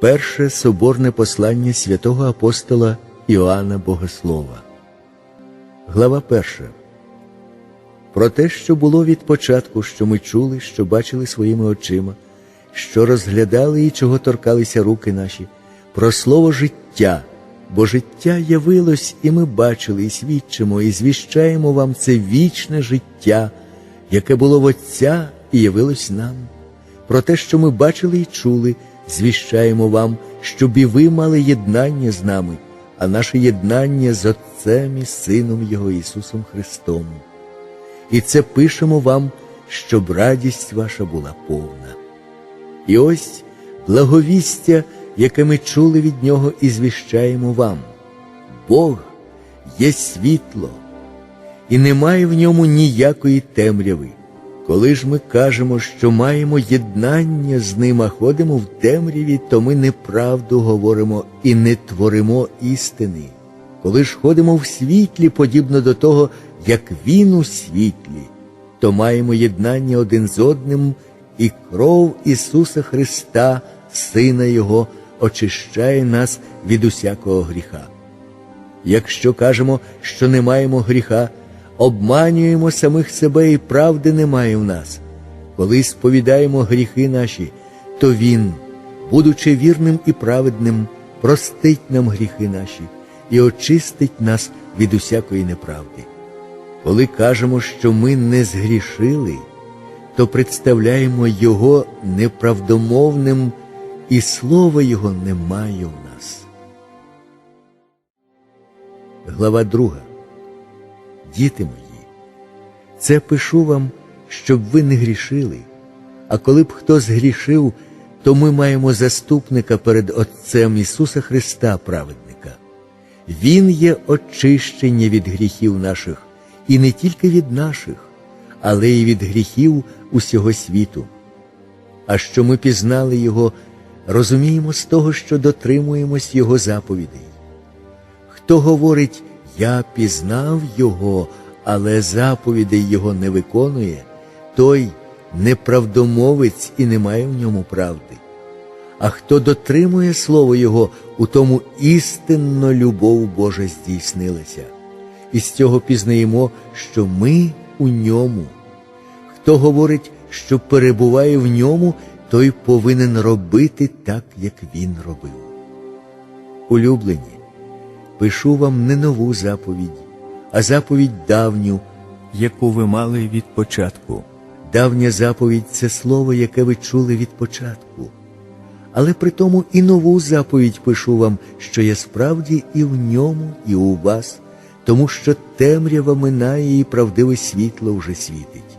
Перше соборне послання святого апостола Іоанна Богослова. Глава перша. Про те, що було від початку, що ми чули, що бачили своїми очима, що розглядали і чого торкалися руки наші, про слово життя, бо життя явилось, і ми бачили, і свідчимо, і звіщаємо вам це вічне життя, яке було в Отця і явилось нам. Про те, що ми бачили і чули, звіщаємо вам, щоб і ви мали єднання з нами, а наше єднання з Отцем і Сином Його Ісусом Христом. І це пишемо вам, щоб радість ваша була повна. І ось благовістя, яке ми чули від Нього і звіщаємо вам. Бог є світло, і немає в ньому ніякої темряви. Коли ж ми кажемо, що маємо єднання з ним, а ходимо в темряві, то ми неправду говоримо і не творимо істини. Коли ж ходимо в світлі, подібно до того, як він у світлі, то маємо єднання один з одним, і кров Ісуса Христа, Сина Його, очищає нас від усякого гріха. Якщо кажемо, що не маємо гріха, обманюємо самих себе і правди немає в нас. Коли сповідаємо гріхи наші, то Він, будучи вірним і праведним, простить нам гріхи наші і очистить нас від усякої неправди. Коли кажемо, що ми не згрішили, то представляємо Його неправдомовним, і слова Його немає в нас. Глава 2. Діти мої, це пишу вам, щоб ви не грішили, а коли б хто згрішив, то ми маємо заступника перед Отцем Ісуса Христа, праведника. Він є очищення від гріхів наших, і не тільки від наших, але й від гріхів усього світу. А що ми пізнали Його, розуміємо з того, що дотримуємось Його заповідей. Хто говорить, я пізнав Його, але заповідей Його не виконує, той неправдомовець і не має в ньому правди. А хто дотримує Слово Його, у тому істинно любов Божа здійснилася. І з цього пізнаємо, що ми у ньому. Хто говорить, що перебуває в ньому, той повинен робити так, як він робив. Улюблені, пишу вам не нову заповідь, а заповідь давню, яку ви мали від початку. Давня заповідь це слово, яке ви чули від початку. Але при тому і нову заповідь пишу вам, що я справді і в ньому, і у вас, тому що темрява минає і правдиве світло вже світить.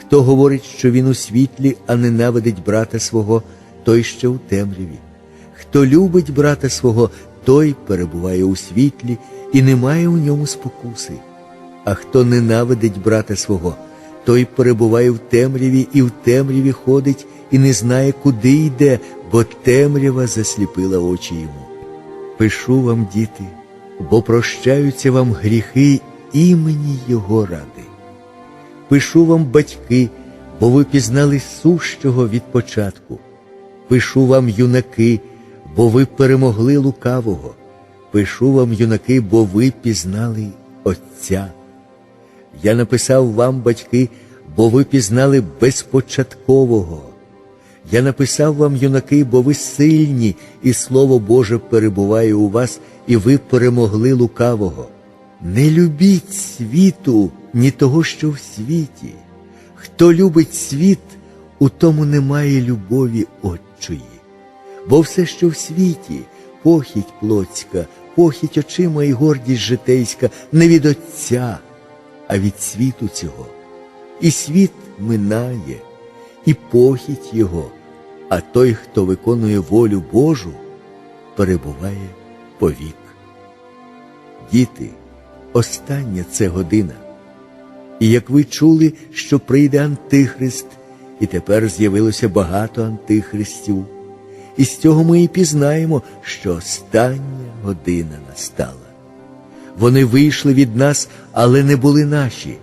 Хто говорить, що він у світлі, а ненавидить брата свого, той ще у темряві. Хто любить брата свого, той перебуває у світлі і не має у ньому спокуси. А хто ненавидить брата свого, той перебуває в темряві і в темряві ходить, і не знає, куди йде, бо темрява засліпила очі йому. Пишу вам, діти, бо прощаються вам гріхи імені Його ради. Пишу вам, батьки, бо ви пізнали сущого від початку. Пишу вам, юнаки, бо ви перемогли лукавого. Пишу вам, юнаки, бо ви пізнали Отця. Я написав вам, батьки, бо ви пізнали безпочаткового. Я написав вам, юнаки, бо ви сильні, і Слово Боже перебуває у вас, і ви перемогли лукавого. Не любіть світу, ні того, що в світі. Хто любить світ, у тому немає любові Отчої. Бо все, що в світі, похідь плотська, похідь очима і гордість житейська, не від Отця, а від світу цього. І світ минає, і похідь його, а той, хто виконує волю Божу, перебуває повік. Діти, остання це година. І як ви чули, що прийде Антихрист, і тепер з'явилося багато антихристів, і з цього ми і пізнаємо, що остання година настала. Вони вийшли від нас, але не були наші,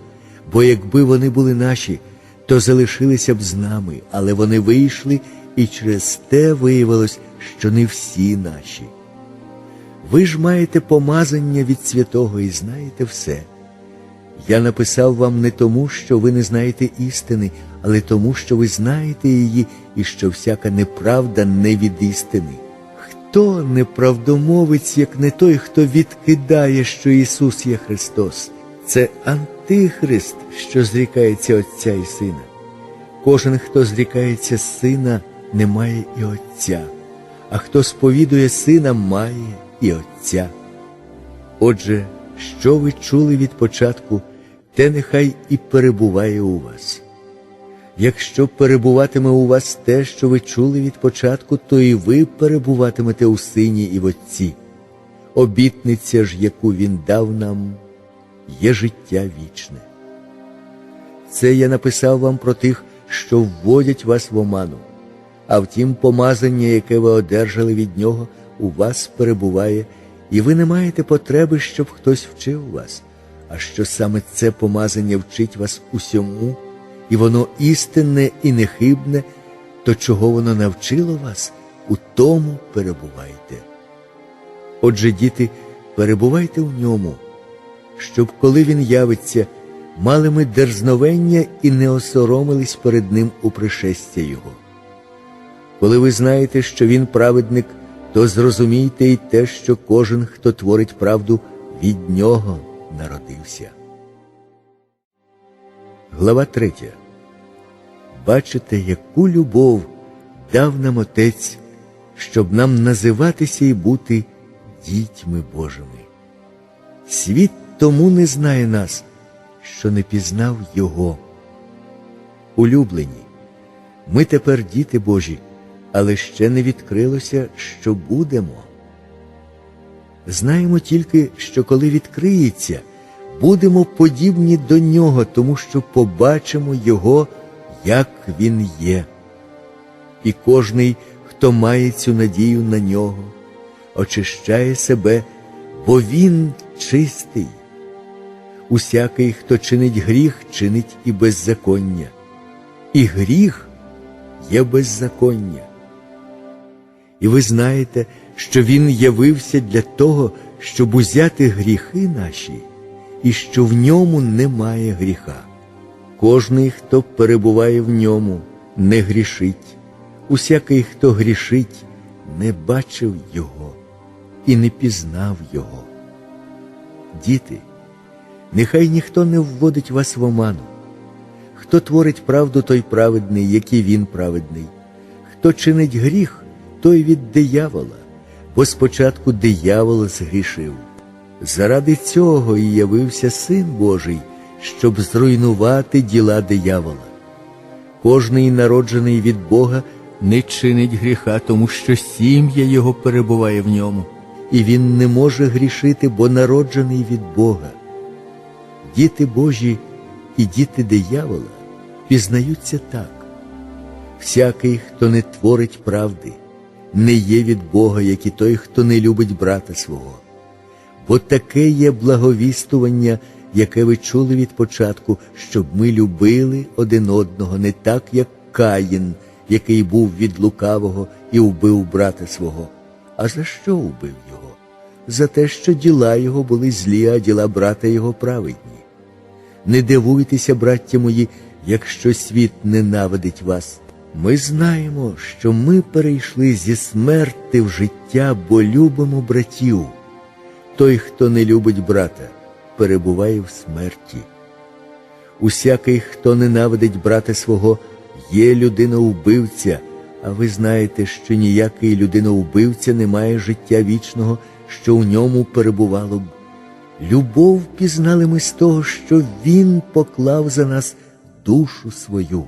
бо якби вони були наші, то залишилися б з нами, але вони вийшли, і через те виявилось, що не всі наші. Ви ж маєте помазання від святого і знаєте все. Я написав вам не тому, що ви не знаєте істини, але тому, що ви знаєте її, і що всяка неправда не від істини. Хто неправдомовець, як не той, хто відкидає, що Ісус є Христос? Це Антихрист, що зрікається Отця і Сина. Кожен, хто зрікається Сина, не має і Отця, а хто сповідує Сина, має і Отця. Отже, що ви чули від початку, те нехай і перебуває у вас. Якщо перебуватиме у вас те, що ви чули від початку, то і ви перебуватимете у Сині і в Отці. Обітниця ж, яку Він дав нам, є життя вічне. Це я написав вам про тих, що вводять вас в оману, а втім, помазання, яке ви одержали від нього, у вас перебуває, і ви не маєте потреби, щоб хтось вчив вас, а що саме це помазання вчить вас усьому, і воно істинне і нехибне, то чого воно навчило вас, у тому перебувайте. Отже, діти, перебувайте в ньому, щоб, коли він явиться, мали ми дерзновення і не осоромились перед ним у пришестя Його. Коли ви знаєте, що він праведник, то зрозумійте й те, що кожен, хто творить правду, від нього народився. Глава 3. Бачите, яку любов дав нам Отець, щоб нам називатися і бути дітьми Божими. Світ тому не знає нас, що не пізнав Його. Улюблені, ми тепер діти Божі, але ще не відкрилося, що будемо. Знаємо тільки, що коли відкриється, будемо подібні до нього, тому що побачимо Його, як Він є. І кожний, хто має цю надію на нього, очищає себе, бо Він чистий. Усякий, хто чинить гріх, чинить і беззаконня, і гріх є беззаконня. І ви знаєте, що Він явився для того, щоб узяти гріхи наші, і що в ньому немає гріха. Кожний, хто перебуває в ньому, не грішить, усякий, хто грішить, не бачив Його і не пізнав Його. Діти, нехай ніхто не вводить вас в оману. Хто творить правду, той праведний, як і він праведний. Хто чинить гріх, той від диявола, бо спочатку диявол згрішив. Заради цього і явився Син Божий, щоб зруйнувати діла диявола. Кожний народжений від Бога не чинить гріха, тому що сім'я його перебуває в ньому, і він не може грішити, бо народжений від Бога. Діти Божі і діти диявола пізнаються так. Всякий, хто не творить правди, не є від Бога, як і той, хто не любить брата свого. Бо таке є благовістування, яке ви чули від початку, щоб ми любили один одного, не так, як Каїн, який був від лукавого і вбив брата свого. А за що вбив його? За те, що діла його були злі, а діла брата його праведні. Не дивуйтеся, браття мої, якщо світ ненавидить вас. Ми знаємо, що ми перейшли зі смерти в життя, бо любимо братів. Той, хто не любить брата, перебуває в смерті. Усякий, хто ненавидить брата свого, є людина-вбивця, а ви знаєте, що ніякий людина-вбивця не має життя вічного, що в ньому перебувало б. Любов пізнали ми з того, що Він поклав за нас душу свою,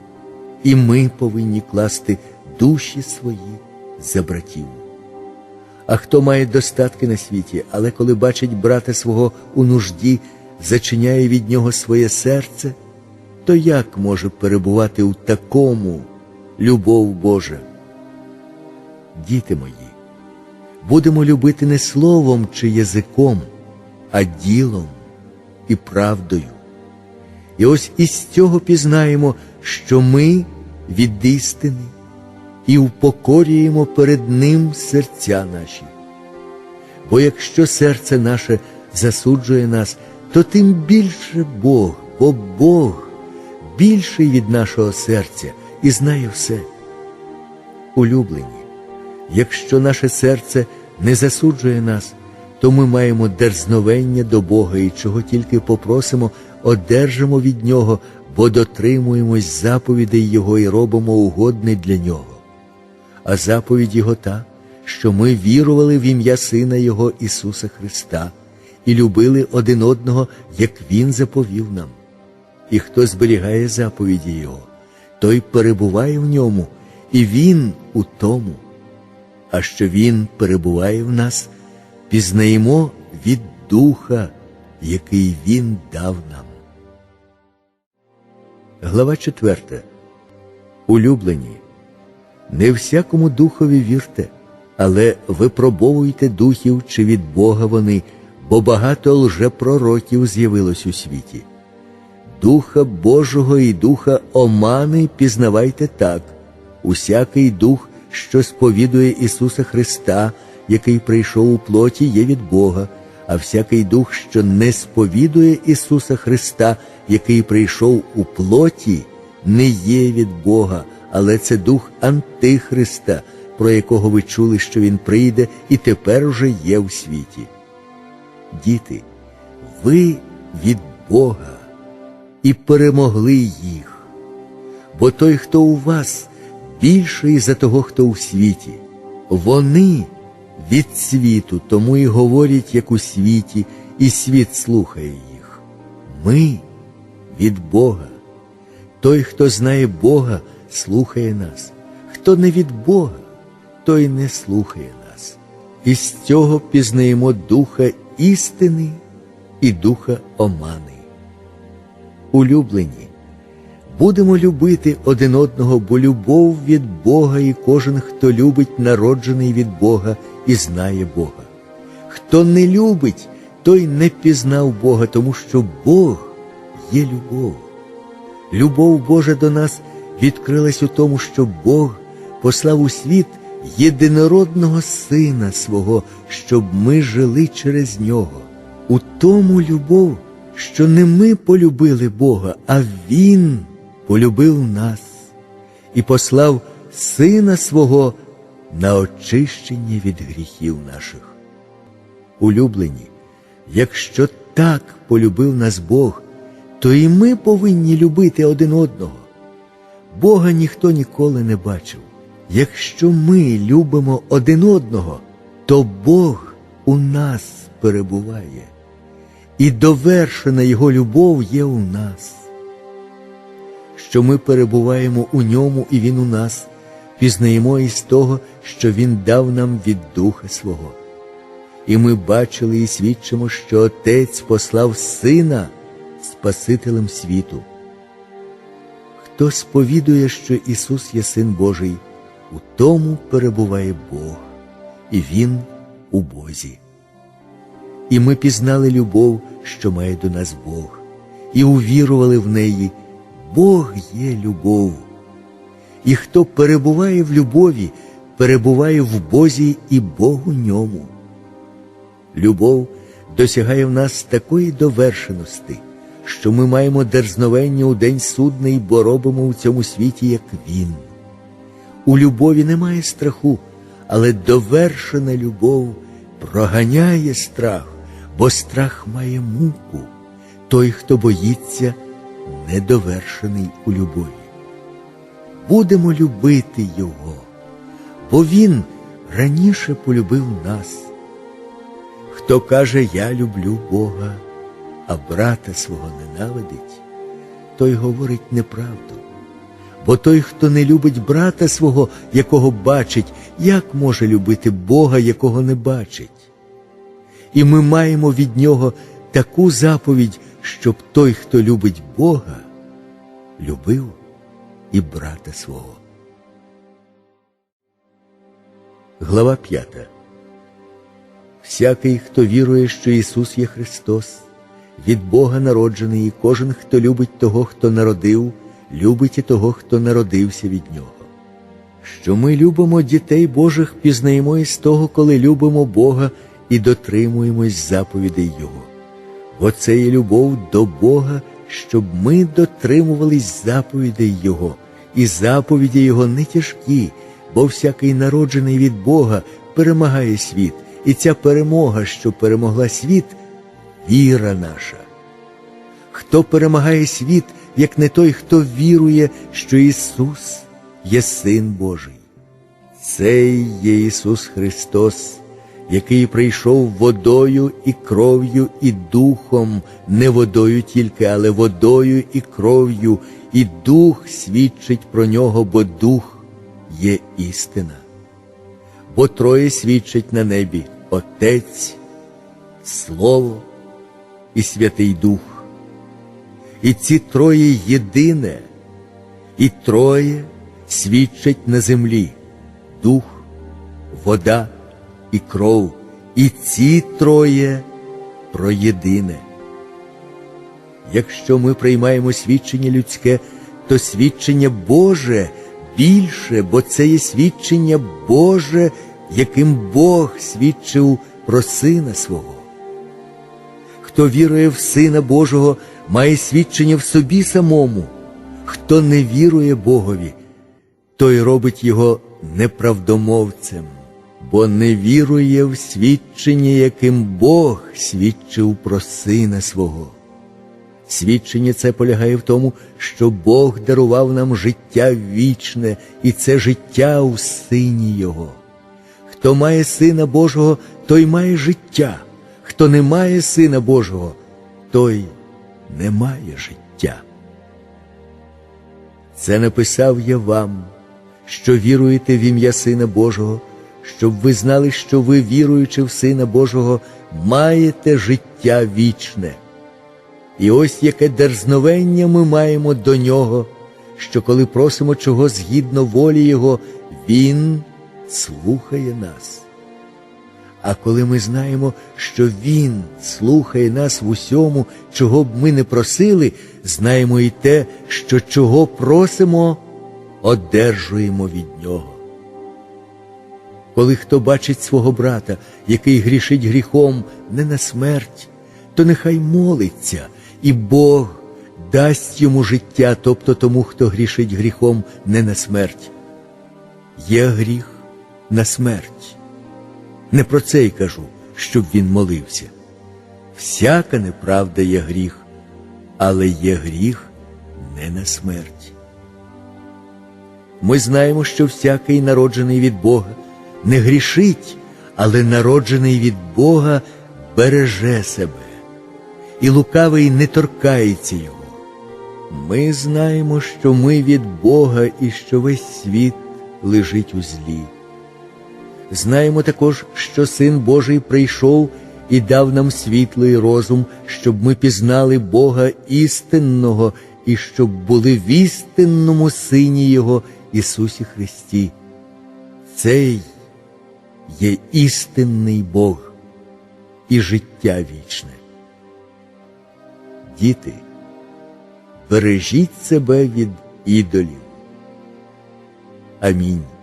і ми повинні класти душі свої за братів. А хто має достатки на світі, але коли бачить брата свого у нужді, зачиняє від нього своє серце, то як може перебувати у такому любов Божа? Діти мої, будемо любити не словом чи язиком, а ділом і правдою. І ось із цього пізнаємо, що ми від істини і впокорюємо перед Ним серця наші. Бо якщо серце наше засуджує нас, то тим більше Бог, бо Бог більший від нашого серця і знає все. Улюблені, якщо наше серце не засуджує нас, то ми маємо дерзновення до Бога і чого тільки попросимо, одержимо від Нього, бо дотримуємось заповідей Його і робимо угодне для Нього. А заповідь Його та, що ми вірували в ім'я Сина Його Ісуса Христа і любили один одного, як Він заповів нам. І хто зберігає заповіді Його, той перебуває в ньому, і Він у тому. А що Він перебуває в нас, пізнаємо від Духа, який Він дав нам. Глава 4. Улюблені. Не всякому духові вірте, але випробовуйте духів, чи від Бога вони, бо багато лжепророків з'явилось у світі. Духа Божого і духа омани пізнавайте так, усякий дух, що сповідує Ісуса Христа, який прийшов у плоті, є від Бога, а всякий дух, що не сповідує Ісуса Христа, який прийшов у плоті, не є від Бога, але це дух Антихриста, про якого ви чули, що Він прийде і тепер уже є в світі. Діти, ви від Бога і перемогли їх, бо той, хто у вас, більший за того, хто у світі, вони від світу, тому і говорять, як у світі, і світ слухає їх. Ми від Бога. Той, хто знає Бога, слухає нас, хто не від Бога, той не слухає нас. І з цього пізнаємо духа істини і духа омани. Улюблені, будемо любити один одного, бо любов від Бога і кожен, хто любить, народжений від Бога і знає Бога. Хто не любить, той не пізнав Бога, тому що Бог є любов. Любов Божа до нас відкрилась у тому, що Бог послав у світ єдинородного Сина свого, щоб ми жили через нього. У тому любов, що не ми полюбили Бога, а Він полюбив нас і послав Сина свого на очищення від гріхів наших. Улюблені, якщо так полюбив нас Бог, то і ми повинні любити один одного. Бога ніхто ніколи не бачив. Якщо ми любимо один одного, то Бог у нас перебуває, і довершена Його любов є у нас. Що ми перебуваємо у ньому і Він у нас, пізнаємо із того, що Він дав нам від Духа Свого. І ми бачили і свідчимо, що Отець послав Сина Спасителем світу. Хто сповідує, що Ісус є Син Божий, у тому перебуває Бог, і Він у Бозі. І ми пізнали любов, що має до нас Бог, і увірували в неї, Бог є любов. І хто перебуває в любові, перебуває в Бозі і Бог у ньому. Любов досягає в нас такої довершеності, що ми маємо дерзновення у день судний, бо робимо у цьому світі, як Він. У любові немає страху, але довершена любов проганяє страх, бо страх має муку. Той, хто боїться, недовершений у любові. Будемо любити Його, бо Він раніше полюбив нас. Хто каже, я люблю Бога, а брата свого ненавидить, той говорить неправду. Бо той, хто не любить брата свого, якого бачить, як може любити Бога, якого не бачить? І ми маємо від Нього таку заповідь, щоб той, хто любить Бога, любив і брата свого. Глава 5 Всякий, хто вірує, що Ісус є Христос, від Бога народжений, і кожен, хто любить того, хто народив, любить і того, хто народився від Нього. що ми любимо дітей Божих, пізнаємо із того, коли любимо Бога і дотримуємось заповідей Його. Бо це є любов до Бога, щоб ми дотримувались заповідей Його, і заповіді Його не тяжкі, бо всякий народжений від Бога перемагає світ, і ця перемога, що перемогла світ, віра наша. Хто перемагає світ, як не той, хто вірує, що Ісус є Син Божий. Цей є Ісус Христос, який прийшов водою і кров'ю і духом, не водою тільки, але водою і кров'ю, і дух свідчить про нього, бо дух є істина. Бо троє свідчить на небі Отець, Слово і Святий Дух. І ці троє єдине, і троє свідчать на землі дух, вода і кров, і ці троє про єдине. Якщо ми приймаємо свідчення людське, то свідчення Боже більше, бо це є свідчення Боже, яким Бог свідчив про Сина свого. Хто вірує в Сина Божого, має свідчення в собі самому. Хто не вірує Богові, той робить його неправдомовцем, бо не вірує в свідчення, яким Бог свідчив про Сина свого. Свідчення це полягає в тому, що Бог дарував нам життя вічне, і це життя у Сині Його. Хто має Сина Божого, той має життя, хто не має Сина Божого, той не має життя. Це написав я вам, що віруєте в ім'я Сина Божого, щоб ви знали, що ви, віруючи в Сина Божого, маєте життя вічне. І ось яке дерзновення ми маємо до нього, що коли просимо чого згідно волі Його, Він слухає нас. А коли ми знаємо, що Він слухає нас в усьому, чого б ми не просили, знаємо і те, що чого просимо, одержуємо від Нього. Коли хто бачить свого брата, який грішить гріхом не на смерть, то нехай молиться, і Бог дасть йому життя, тобто тому, хто грішить гріхом не на смерть. Є гріх на смерть. Не про це й кажу, щоб він молився. Всяка неправда є гріх, але є гріх не на смерть. Ми знаємо, що всякий народжений від Бога не грішить, але народжений від Бога береже себе, і лукавий не торкається його. Ми знаємо, що ми від Бога і що весь світ лежить у злі. Знаємо також, що Син Божий прийшов і дав нам світлий розум, щоб ми пізнали Бога істинного і щоб були в істинному Сині Його Ісусі Христі. Цей є істинний Бог і життя вічне. Діти, бережіть себе від ідолів. Амінь.